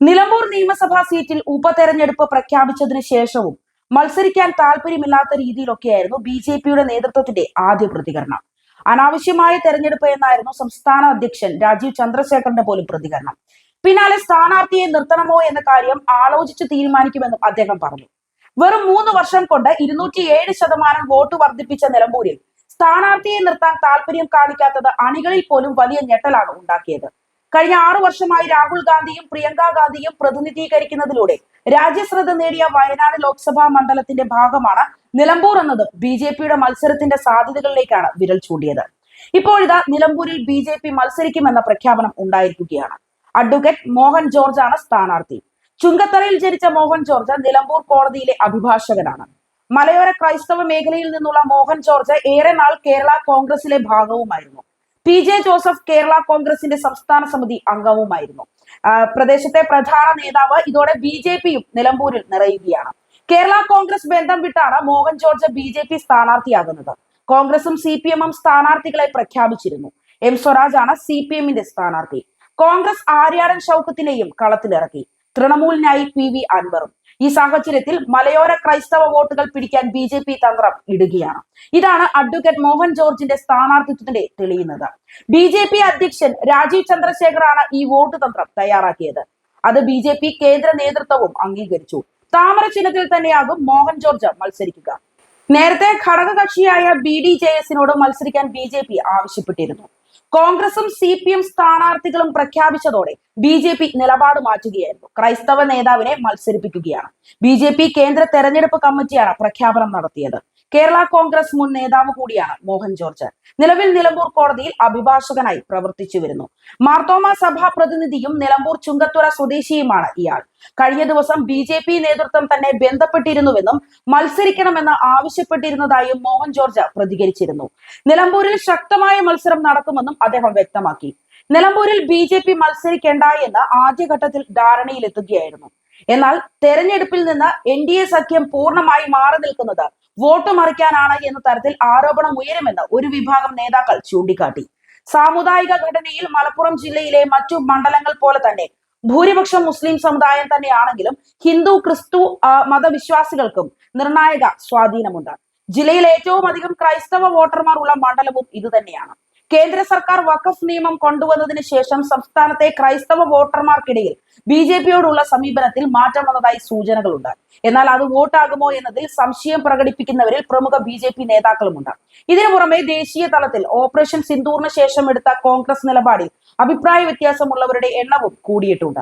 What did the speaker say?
നിലമ്പൂർ നിയമസഭാ സീറ്റിൽ ഉപതെരഞ്ഞെടുപ്പ് പ്രഖ്യാപിച്ചതിന് ശേഷവും മത്സരിക്കാൻ താല്പര്യമില്ലാത്ത രീതിയിലൊക്കെയായിരുന്നു ബി ജെ പിയുടെ നേതൃത്വത്തിന്റെ ആദ്യ പ്രതികരണം. അനാവശ്യമായ തെരഞ്ഞെടുപ്പ് എന്നായിരുന്നു സംസ്ഥാന അധ്യക്ഷൻ രാജീവ് ചന്ദ്രശേഖറിന്റെ പോലും പ്രതികരണം. പിന്നാലെ സ്ഥാനാർത്ഥിയെ നിർത്തണമോ എന്ന കാര്യം ആലോചിച്ച് തീരുമാനിക്കുമെന്നും അദ്ദേഹം പറഞ്ഞു. വെറും മൂന്ന് വർഷം കൊണ്ട് ഇരുന്നൂറ്റി ഏഴ് ശതമാനം വോട്ട് വർദ്ധിപ്പിച്ച നിലമ്പൂരിൽ സ്ഥാനാർത്ഥിയെ നിർത്താൻ താല്പര്യം കാണിക്കാത്തത് അണികളിൽ പോലും വലിയ ഞെട്ടലാണ് ഉണ്ടാക്കിയത്. കഴിഞ്ഞ ആറു വർഷമായി രാഹുൽ ഗാന്ധിയും പ്രിയങ്ക ഗാന്ധിയും പ്രതിനിധീകരിക്കുന്നതിലൂടെ രാജ്യശ്രദ്ധ നേടിയ വയനാട് ലോക്സഭാ മണ്ഡലത്തിന്റെ ഭാഗമാണ് നിലമ്പൂർ എന്നത് ബി ജെ പിയുടെ മത്സരത്തിന്റെ സാധ്യതകളിലേക്കാണ് വിരൽ ചൂണ്ടിയത്. ഇപ്പോഴിതാ നിലമ്പൂരിൽ ബി ജെ പി മത്സരിക്കുമെന്ന പ്രഖ്യാപനം ഉണ്ടായിരിക്കുകയാണ്. അഡ്വക്കേറ്റ് മോഹൻ ജോർജ് ആണ് സ്ഥാനാർത്ഥി. ചുങ്കത്തറയിൽ ജനിച്ച മോഹൻ ജോർജ് നിലമ്പൂർ കോടതിയിലെ അഭിഭാഷകനാണ്. മലയോര ക്രൈസ്തവ മേഖലയിൽ നിന്നുള്ള മോഹൻ ജോർജ് ഏറെ നാൾ കേരള കോൺഗ്രസിലെ ഭാഗവുമായിരുന്നു. പി ജെ ജോസഫ് കേരള കോൺഗ്രസിന്റെ സംസ്ഥാന സമിതി അംഗവുമായിരുന്നു. പ്രദേശത്തെ പ്രധാന നേതാവ് ഇതോടെ ബി ജെ പിയും നിലമ്പൂരിൽ നിറയുകയാണ്. കേരള കോൺഗ്രസ് ബന്ധം വിട്ടാണ് Mohan George B J P സ്ഥാനാർത്ഥിയാകുന്നത്. കോൺഗ്രസും സി പി എമ്മും സ്ഥാനാർത്ഥികളെ പ്രഖ്യാപിച്ചിരുന്നു. എം സ്വരാജ് ആണ് സി പി എമ്മിന്റെ സ്ഥാനാർത്ഥി. കോൺഗ്രസ് ആര്യാടൻ ഷൗക്കത്തിനെയും കളത്തിലിറക്കി. തൃണമൂലിനായി പി വി അൻവറും. ഈ സാഹചര്യത്തിൽ മലയോര ക്രൈസ്തവ വോട്ടുകൾ പിടിക്കാൻ ബി ജെ പി തന്ത്രം ഇടുകയാണ്. ഇതാണ് അഡ്വക്കേറ്റ് മോഹൻ ജോർജിന്റെ സ്ഥാനാർത്ഥിത്വത്തിന്റെ തെളിയുന്നത്. ബി ജെ പി അധ്യക്ഷൻ രാജീവ് ചന്ദ്രശേഖറാണ് ഈ വോട്ട് തന്ത്രം തയ്യാറാക്കിയത്. അത് ബി ജെ പി കേന്ദ്ര നേതൃത്വവും അംഗീകരിച്ചു. താമര ചിഹ്നത്തിൽ തന്നെയാകും മോഹൻ ജോർജ് മത്സരിക്കുക. നേരത്തെ ഘടകകക്ഷിയായ ബി ഡി ജെ എസിനോട് മത്സരിക്കാൻ ബി ജെ പി ആവശ്യപ്പെട്ടിരുന്നു. കോൺഗ്രസും സി പി എം സ്ഥാനാർത്ഥികളും പ്രഖ്യാപിച്ചതോടെ ബി ജെ പി നിലപാട് മാറ്റുകയായിരുന്നു. ക്രൈസ്തവ നേതാവിനെ മത്സരിപ്പിക്കുകയാണ്. ബി ജെ പി കേന്ദ്ര തെരഞ്ഞെടുപ്പ് കമ്മിറ്റിയാണ് പ്രഖ്യാപനം നടത്തിയത്. കേരള കോൺഗ്രസ് മുൻ നേതാവ് കൂടിയാണ് മോഹൻ ജോർജ് നിലവിൽ നിലമ്പൂർ കോടതിയിൽ അഭിഭാഷകനായി പ്രവർത്തിച്ചു വരുന്നു. മാർത്തോമ സഭാ പ്രതിനിധിയും നിലമ്പൂർ ചുങ്കത്തുറ സ്വദേശിയുമാണ് ഇയാൾ. കഴിഞ്ഞ ദിവസം ബി ജെ പി നേതൃത്വം തന്നെ ബന്ധപ്പെട്ടിരുന്നുവെന്നും മത്സരിക്കണമെന്ന് ആവശ്യപ്പെട്ടിരുന്നതായും മോഹൻ ജോർജ് പ്രതികരിച്ചിരുന്നു. നിലമ്പൂരിൽ ശക്തമായ മത്സരം നടക്കുമെന്നും അദ്ദേഹം വ്യക്തമാക്കി. നിലമ്പൂരിൽ ബി ജെ പി മത്സരിക്കേണ്ട എന്ന് ആദ്യഘട്ടത്തിൽ ധാരണയിലെത്തുകയായിരുന്നു. എന്നാൽ തെരഞ്ഞെടുപ്പിൽ നിന്ന് എൻ ഡി എ സഖ്യം പൂർണമായി മാറി നിൽക്കുന്നത് വോട്ട് മറിക്കാനാണ് എന്ന തരത്തിൽ ആരോപണം ഉയരുമെന്ന് ഒരു വിഭാഗം നേതാക്കൾ ചൂണ്ടിക്കാട്ടി. സാമുദായിക ഘടനയിൽ മലപ്പുറം ജില്ലയിലെ മറ്റു മണ്ഡലങ്ങൾ പോലെ തന്നെ ഭൂരിപക്ഷം മുസ്ലിം സമുദായം തന്നെയാണെങ്കിലും ഹിന്ദു ക്രിസ്തു മതവിശ്വാസികൾക്കും നിർണായക സ്വാധീനമുണ്ട്. ജില്ലയിൽ ഏറ്റവും അധികം ക്രൈസ്തവ വോട്ടർമാർ ഉള്ള മണ്ഡലവും ഇതുതന്നെയാണ്. കേന്ദ്ര സർക്കാർ വഖഫ് നിയമം കൊണ്ടുവന്നതിന് ശേഷം സംസ്ഥാനത്തെ ക്രൈസ്തവ വോട്ടർമാർക്കിടയിൽ ബി ജെ പിയോടുള്ള സമീപനത്തിൽ മാറ്റം വന്നതായി സൂചനകളുണ്ട്. എന്നാൽ അത് വോട്ടാകുമോ എന്നതിൽ സംശയം പ്രകടിപ്പിക്കുന്നവരിൽ പ്രമുഖ ബി ജെ പി നേതാക്കളുമുണ്ട്. ഇതിനു പുറമെ ദേശീയ തലത്തിൽ ഓപ്പറേഷൻ സിന്ദൂറിന് ശേഷം എടുത്ത കോൺഗ്രസ് നിലപാടിൽ അഭിപ്രായ വ്യത്യാസമുള്ളവരുടെ എണ്ണവും കൂടിയിട്ടുണ്ട്.